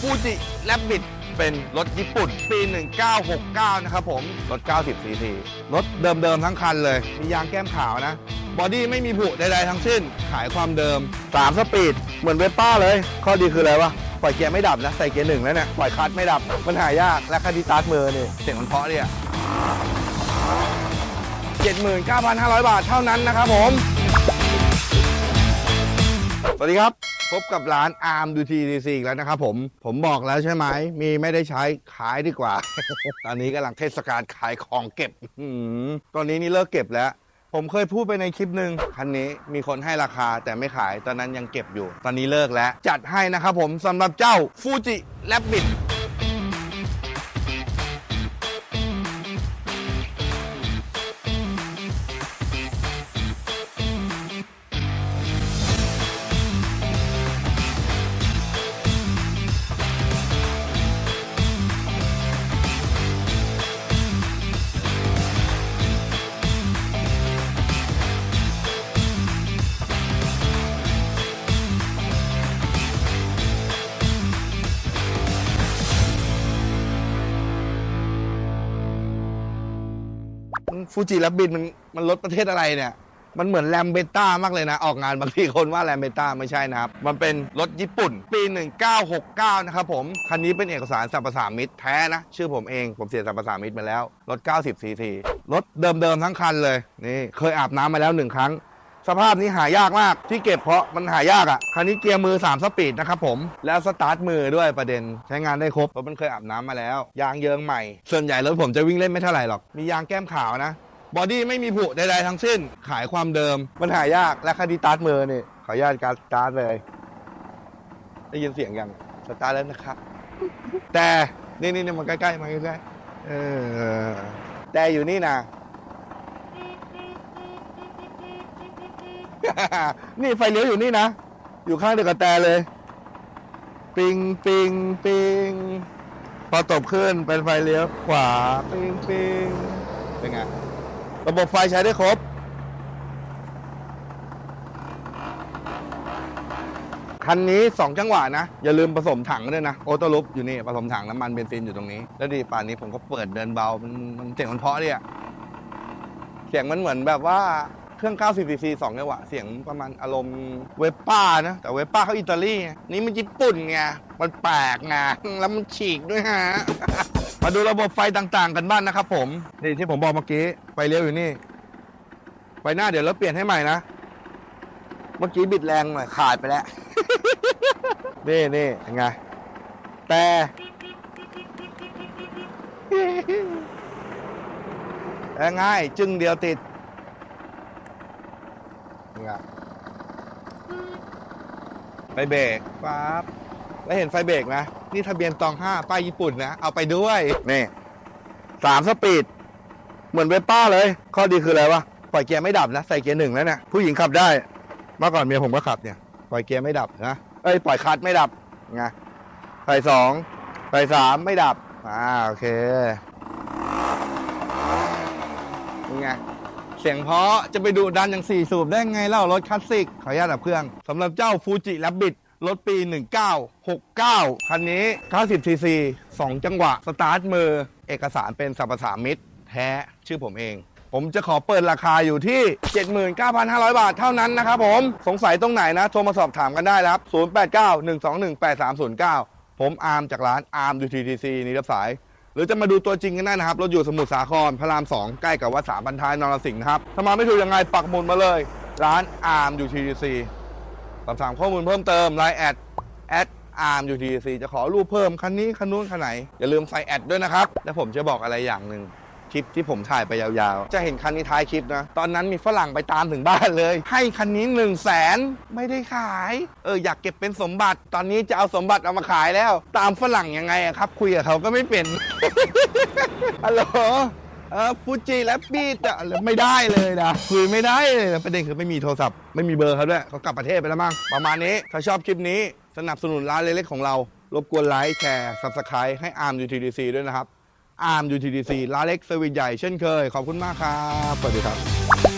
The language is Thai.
ฟูจิแลบบิดเป็นรถญี่ปุ่น ปี 1969 นะครับผม รถ 90 cc รถเดิม ๆ ทั้งคันเลย มียางแก้มขาวนะ บอดี้ไม่มีผุใด ๆ ทั้งสิ้น ขายความเดิม 3 สปีด เหมือนเวป้าเลย ข้อดีคืออะไรวะ ปล่อยเกียร์ไม่ดับนะ ใส่เกียร์หนึ่งแล้วเนี่ย ปล่อยคลัตช์ไม่ดับ มันหายาก และคันที่ตาร์ทมือนี่ เสียงมันเพราะเนี่ย79,500 บาทเท่านั้นนะครับผม สวัสดีครับ พบกับร้าน Arm d u t DC อีกแล้วนะครับผม ผมบอกแล้วใช่ไหม มีไม่ได้ใช้ขายดีกว่า ตอนนี้กำลังเทศกาลขายของเก็บอือหือตอนนี้นี่เลิกเก็บแล้ว ผมเคยพูดไปในคลิปหนึ่งคันนี้มีคนให้ราคาแต่ไม่ขายตอนนั้นยังเก็บอยู่ ตอนนี้เลิกแล้ว จัดให้นะครับผมสำหรับเจ้าฟูจิแลบบิท ฟูจิแลบบิดมันมันรถประเทศอะไรเนี่ย มันเหมือนแลมเบต้ามากเลยนะ ออกงานบางทีคนว่าแลมเบต้าไม่ใช่นะครับ มันเป็นรถญี่ปุ่น ปี 1969 นะครับผม คันนี้เป็นเอกสารสัมปสามิตแท้นะ ชื่อผมเองผมเสียสัมปสามิตมาแล้ว รถ 90 cc รถเดิมๆทั้งคันเลยนี่เคยอาบน้ำมาแล้วหนึ่งครั้ง สภาพนี้หายากมากที่เก็บเพราะมันหายากอะ่ะ คันนี้เกียร์มือ 3 สปีดนะครับผม แล้วสตาร์ทมือด้วยประเด็นใช้งานได้ครบเพราะมันเคยอาบน้ำมาแล้ว ยางเยิงใหม่ ส่วนใหญ่รถผมจะวิ่งเล่นไม่เท่าไหร่หรอก มียางแก้มขาวนะ บอดี้ไม่มีผุใดๆทั้งสิ้น ขายความเดิม มันหายากและคันที่สตาร์ทมือนี่ขออนุญาตการสตาร์ทเลย ได้ยินเสียงยังสตาร์ทแล้วนะครับ แต่นี่นี่นี่มันใกล้ๆมาใกล้ๆเออแต่อยู่นี่นะ นี่ไฟเลี้ยวอยู่นี่นะ อยู่ข้างเดียวกับแต่เลย ปิงปิงปิงพอตบขึ้นเป็นไฟเลี้ยวขวาปิงปิงเป็นไง ระบบไฟใช้ได้ครบ คันนี้2จังหวะนะ อย่าลืมผสมถังด้วยนะ โอโต้ลุปอยู่นี่ ผสมถังน้ำมันเบนซินอยู่ตรงนี้ แล้วดีป่านนี้ผมก็เปิดเดินเบา มันเสียงมันเพาะเนี่ยเสียงมันเหมือนแบบว่า เครื่อง 90 cc 2จังหวะเสียงประมาณอารมณ์เวปป้านะ แต่เวปป้าเขาอิตาลีนี่มันญี่ปุ่นไง มันแปลกไงแล้วมันฉีกด้วยฮะ มาดูระบบไฟต่างๆกันบ้างนะครับผม นี่ที่ผมบอกเมื่อกี้ ไฟเลี้ยวอยู่นี่ ไฟหน้าเดี๋ยวเราเปลี่ยนให้ใหม่นะ เมื่อกี้บิดแรงหน่อยขาดไปแล้ว นี่นี่ยังไง แต่แต่ง่ายจึงเดียวติด ยังไงไฟเบรกปั๊บแล้วเห็นไฟเบรกนะนี่ทะเบียนตองห้าป้ายญี่ปุ่นนะเอาไปด้วยนี่สามสปีด เหมือนเวสป้าเลย ข้อดีคืออะไรวะปล่อยเกียร์ไม่ดับนะใส่เกียร์หนึ่งแล้วเนี่ยผู้หญิงขับได้ เมื่อก่อนเมียผมก็ขับเนี่ยปล่อยเกียร์ไม่ดับนะเอ้ยปล่อยคลัตช์ไม่ดับไงใส่สองใส่สามไม่ดับอ่าโอเคยังไง เสียงเพราะจะไปดูดันอย่างสี่สูบได้ไงเล่ารถคลาสสิกขออนุญาตดับเครื่องสำหรับเจ้าฟูจิแ b บบิ t รถปี 1969 คันนี้ 90 cc 2จังหวะ สตาร์ทมือ เอกสารเป็นสัมปสามิตร แท้ชื่อผมเอง ผมจะขอเปิดราคาอยู่ที่ 79,500 บาทเท่านั้นนะครับผม สงสัยตรงไหนนะ โทรมาสอบถามกันได้นะครับ 0891218309 ผมอาร์มจากร้านอาร์ม UTTC นี่รับสาย หรือจะมาดูตัวจริงกันได้นะครับ รถอยู่สมุทรสาครพระราม 2 ใกล้กับวัดสามพันท้ายนรสิงห์นะครับถ้ามาไม่ถูกยังไงปักหมุดมาเลย ร้านอาร์มยูดีซีสอบถามข้อมูลเพิ่มเติมไลน์แอดแอดอาร์มยูดีซีจะขอรูปเพิ่มคันนี้คันนู้นคันไหนอย่าลืมใส่แอดด้วยนะครับ และผมจะบอกอะไรอย่างหนึ่ง คลิปที่ผมถ่ายไปยาวๆ จะเห็นคันนี้ท้ายคลิปนะ ตอนนั้นมีฝรั่งไปตามถึงบ้านเลย ให้คันนี้1นึ่งแสนไม่ได้ขาย เอออยากเก็บเป็นสมบัติ ตอนนี้จะเอาสมบัติเอามาขายแล้ว ตามฝรั่งยังไงอะครับ คุยกับเขาก็ไม่เป็นฮัลโหลเออฟูจิและปีดอะไม่ได้เลยนะคุยไม่ได้เลยนะประเด็นคือไม่มีโทรศัพท์ไม่มีเบอร์เขาด้วยเขากลับประเทศไปแล้วมั้งประมาณนี้ถ้าชอบคลิปนี้สนับสนุนร้านเล็กๆของเรารบกวนไลค์แชร์ Subscribe ให้ ARM UTDC ด้วยนะครับ ARM UTDC ร้านเล็กเซอร์วิสใหญ่เช่นเคย ขอบคุณมากครับ สวัสดีครับ